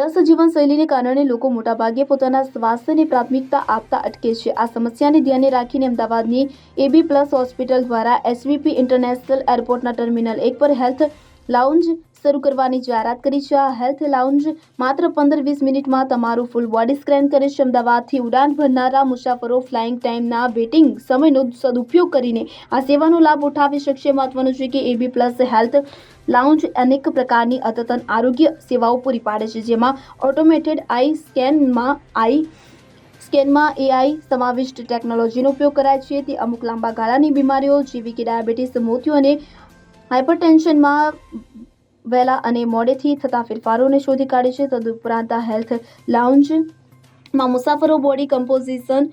વ્યસ્ત જીવનશૈલીને કારણે લોકો મોટાભાગે પોતાના સ્વાસ્થ્યને પ્રાથમિકતા આપતા અટકે છે. આ સમસ્યાને ધ્યાને રાખીને અમદાવાદની એબી પ્લસ હોસ્પિટલ દ્વારા એસવીપી ઇન્ટરનેશનલ એરપોર્ટના ટર્મિનલ એક પર હેલ્થ લાઉન્જ શરૂ કરવાની જાહેરાત કરી છે. આ હેલ્થ લાઉન્જ માત્ર પંદર વીસ મિનિટમાં તમારું ફૂલ બોડી સ્કેન કરે છે. અમદાવાદથી ઉડાન ભરનારા મુસાફરો ફ્લાઇંગ ટાઈમના વેટિંગ સમયનો સદુપયોગ કરીને આ સેવાનો લાભ ઉઠાવી શકશે. મહત્વનું છે કે એબી પ્લસ હેલ્થ લાઉન્જ અનેક પ્રકારની અદ્યતન આરોગ્ય સેવાઓ પૂરી પાડે છે, જેમાં ઓટોમેટેડ આઈ સ્કેનમાં આઈ સ્કેનમાં એઆઈ સમાવિષ્ટ ટેકનોલોજીનો ઉપયોગ કરાય છે. તે અમુક લાંબા ગાળાની બીમારીઓ, જેવી કે ડાયાબિટીસ મોતિયો અને હાઇપરટેન્શનમાં વહેલા અને મોડેથી થતા ફેરફારોને શોધી કાઢે છે. તદુપરાંત હેલ્થ લાઉન્જમાં મુસાફરો બોડી કમ્પોઝિશન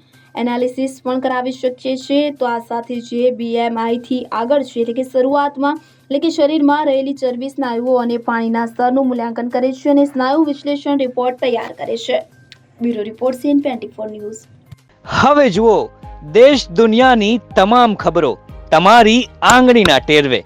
એનાલિસિસ પણ કરાવી શકીએ છીએ. તો આ સાથે જે બીએમઆઈથી આગળ છે, એટલે કે શરૂઆતમાં, એટલે કે શરીરમાં રહેલી ચરબી, સ્નાયુઓ અને પાણીના સ્તરનું મૂલ્યાંકન કરે છે અને સ્નાયુ વિશ્લેષણ રિપોર્ટ તૈયાર કરે છે. Bureau report CN twenty four news. હવે જુઓ, દેશ દુનિયાની તમામ ખબરો તમારી આંગળીના ટેરવે.